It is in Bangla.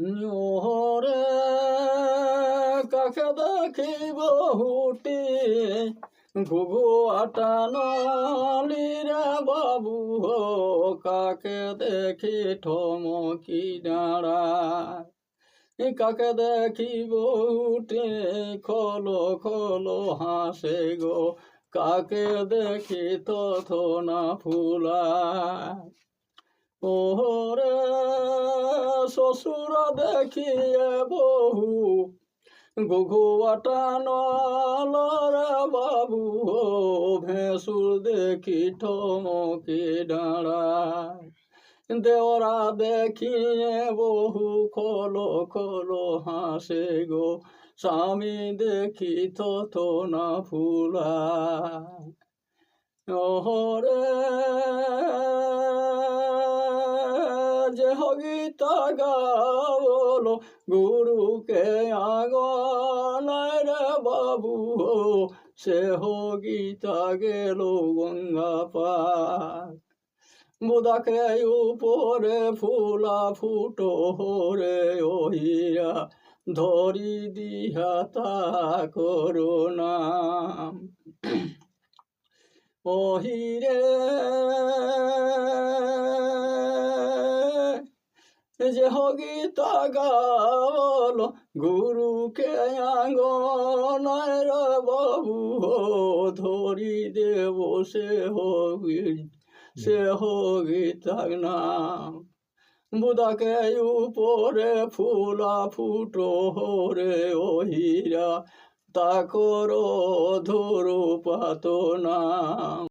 ওরে কাকে দেখিব হুটি? ঘুঘু আটানলি রে বাবু হো, কাকে দেখি ঠমকি দাঁড়ায় কাকে দেখিব উঠে খলো খলো হাসে গো, কাকে দেখি তথ না ফুলা ওরে শ্বশুর দেখিয়ে বহু গুঘুয়াটা নলরে বাবু ভেঁসুর দেখি ঠমকি দাঁড়ায় দেওরা দেখিয়ে বহু খোলো খোলো হাসে গো, স্বামী দেখি তথ না ফুলা ওহরে যে হগিতা গাওলো গুরুকে আগনায় রে বাবু সে হগিতা গেল গঙ্গা পার বুদাকে উপরে ফুলা ফুটো হরে ওহিরা ধরি দিহা তা করুণা ওহিরে যে হগিতা গাবল গুরুকে আঙ্গনায় রে বাবু ধরি দেব সে হগি সে হগিতার নাম। বুদাকে উপরে ফুলা ফুটো হরে ওহিরা তা করো ধরু পাত নাম।